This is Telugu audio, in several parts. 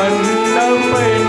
வண்ணமை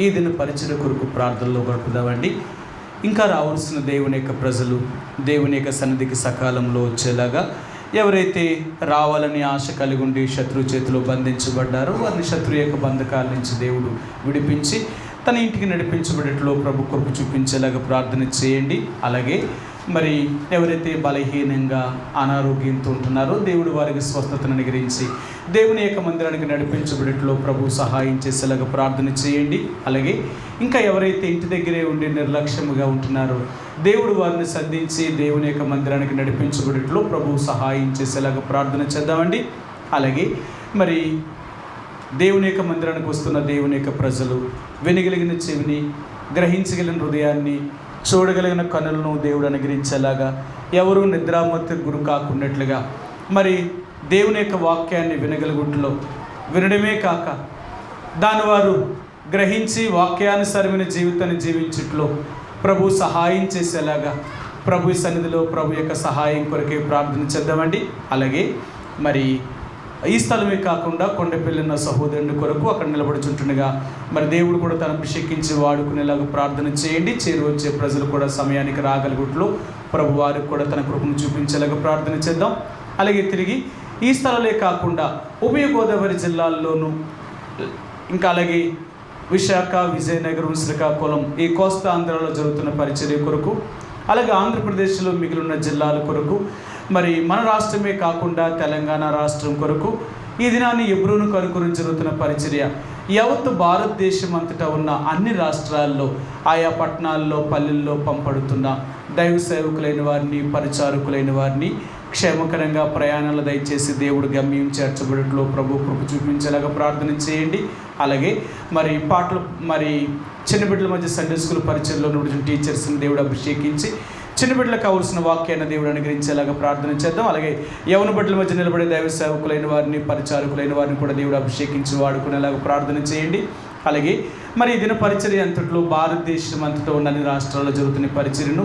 ఈ దిన పరిచయ కొరకు ప్రార్థనలో గడుపుదామండి. ఇంకా రావాల్సిన దేవుని యొక్క ప్రజలు దేవుని యొక్క సన్నిధికి సకాలంలో వచ్చేలాగా ఎవరైతే రావాలని ఆశ కలిగి ఉండి శత్రు చేతిలో బంధించబడ్డారో వారిని శత్రు యొక్క బంధకాల నుంచి దేవుడు విడిపించి తన ఇంటికి నడిపించబడేట్లో ప్రభు కొరకు చూపించేలాగా ప్రార్థన చేయండి. అలాగే మరి ఎవరైతే బలహీనంగా అనారోగ్యంతో ఉంటున్నారో దేవుడు వారికి స్వస్థతను అనుగ్రహించి దేవుని యొక్క మందిరానికి నడిపించబడేట్లో ప్రభు సహాయం చేసేలాగా ప్రార్థన చేయండి. అలాగే ఇంకా ఎవరైతే ఇంటి దగ్గరే ఉండి నిర్లక్ష్యంగా ఉంటున్నారో దేవుడు వారిని సంధించి దేవుని యొక్క మందిరానికి నడిపించబడేట్లో ప్రభు సహాయం చేసేలాగా ప్రార్థన చేద్దామండి. అలాగే మరి దేవుని యొక్క మందిరానికి వస్తున్న దేవుని యొక్క ప్రజలు వినగలిగిన చెవిని గ్రహించగలిగిన హృదయాన్ని చూడగలిగిన కనులను దేవుడు అనుగ్రహించేలాగా ఎవరు నిద్రామతి గురు కాకున్నట్లుగా మరి దేవుని యొక్క వాక్యాన్ని వినగలుగుట్లో వినడమే కాక దాని వారు గ్రహించి వాక్యానుసరమైన జీవితాన్ని జీవించుట్లో ప్రభు సహాయం చేసేలాగా ప్రభు సన్నిధిలో ప్రభు యొక్క సహాయం కొరకే ప్రార్థన చేద్దామండి. అలాగే మరి ఈ స్థలమే కాకుండా కొండపెళ్ళిన సహోదరుని కొరకు అక్కడ నిలబడుచుంటుండగా మరి దేవుడు కూడా తన అభిషేకించి వాడుకునేలాగా ప్రార్థన చేయండి. చేరు వచ్చే ప్రజలు కూడా సమయానికి రాగలుగుట్లు. ప్రభు వారికి కూడా తన కృపను చూపించేలాగా ప్రార్థన చేద్దాం. అలాగే తిరిగి ఈ స్థలాలే కాకుండా ఉభయ గోదావరి జిల్లాల్లోనూ ఇంకా అలాగే విశాఖ విజయనగరం శ్రీకాకుళం ఈ కోస్తా ఆంధ్రాలో జరుగుతున్న పరిచర్య కొరకు అలాగే ఆంధ్రప్రదేశ్లో మిగిలిన జిల్లాల కొరకు మరి మన రాష్ట్రమే కాకుండా తెలంగాణ రాష్ట్రం కొరకు ఈ దినాన్ని ఎబ్రూను కనుకొని జరుగుతున్న పరిచర్య. యావత్ భారతదేశం అంతటా ఉన్న అన్ని రాష్ట్రాల్లో ఆయా పట్టణాల్లో పల్లెల్లో పంపడుతున్న దైవ సేవకులైన వారిని పరిచారకులైన వారిని క్షేమకరంగా ప్రయాణాలు దయచేసి దేవుడు గమ్యం చేర్చబడట్లో ప్రభు కృప చూపించేలాగా ప్రార్థన చేయండి. అలాగే మరి పాటలు మరి చిన్న బిడ్డల మధ్య సండే స్కూల్ పరిచయంలో ఉన్న టీచర్స్ని దేవుడు అభిషేకించి చిన్న బిడ్డలకు కావాల్సిన వాక్యాన్ని దేవుడు అనుగ్రహించేలాగా ప్రార్థన చేద్దాం. అలాగే యవన బిడ్డల మధ్య నిలబడే దైవ సేవకులైన వారిని పరిచారకులైన వారిని కూడా దేవుడు అభిషేకించి వాడుకునేలాగా ప్రార్థన చేయండి. అలాగే మరి ఈ దిన పరిచర్య అంతట్లో భారతదేశం అంతటా ఉన్న అన్ని రాష్ట్రాల్లో జరుగుతున్న పరిచర్యను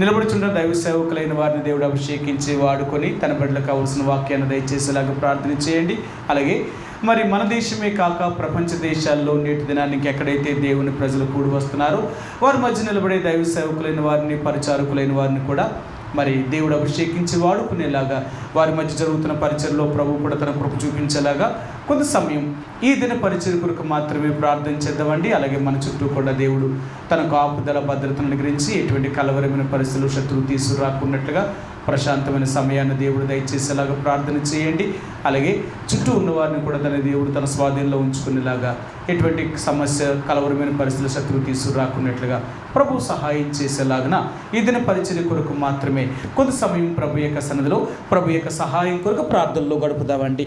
నిలబడుచున్న దైవ సేవకులైన వారిని దేవుడు అభిషేకించి వాడుకొని తన బిడ్డలకు కావాల్సిన వాక్యాన్ని దయచేసేలాగా ప్రార్థన చేయండి. అలాగే మరి మన దేశమే కాక ప్రపంచ దేశాల్లో నేటి దినానికి ఎక్కడైతే దేవుని ప్రజలు కూడి వస్తున్నారో వారి మధ్య నిలబడే దైవ సేవకులైన వారిని పరిచారకులైన వారిని కూడా మరి దేవుడు అభిషేకించి వాడుకునేలాగా వారి మధ్య జరుగుతున్న పరిచయలో ప్రభు కూడా తన కృప చూపించేలాగా కొంత సమయం ఈ దిన పరిచయ కొరకు మాత్రమే ప్రార్థన చేద్దామండి. అలాగే మన చుట్టూ కూడా దేవుడు తన కాపుదల భద్రతను అనుగ్రహించి ఎటువంటి కలవరమైన పరిస్థితులు శత్రువు తీసుకురాకున్నట్లుగా ప్రశాంతమైన సమయాన్ని దేవుడు దయచేసేలాగా ప్రార్థన చేయండి. అలాగే చుట్టూ ఉన్న వారిని కూడా తన దేవుడు తన స్వాధీనంలో ఉంచుకునేలాగా ఎటువంటి సమస్య కలవరమైన పరిస్థితులు శత్రువు తీసుకురాకున్నట్లుగా ప్రభు సహాయం చేసేలాగన ఈ దిన పరిచయ కొరకు మాత్రమే కొంత సమయం ప్రభు యొక్క సన్నదిలో ప్రభు యొక్క సహాయం కొరకు ప్రార్థనలో గడుపుదామండి.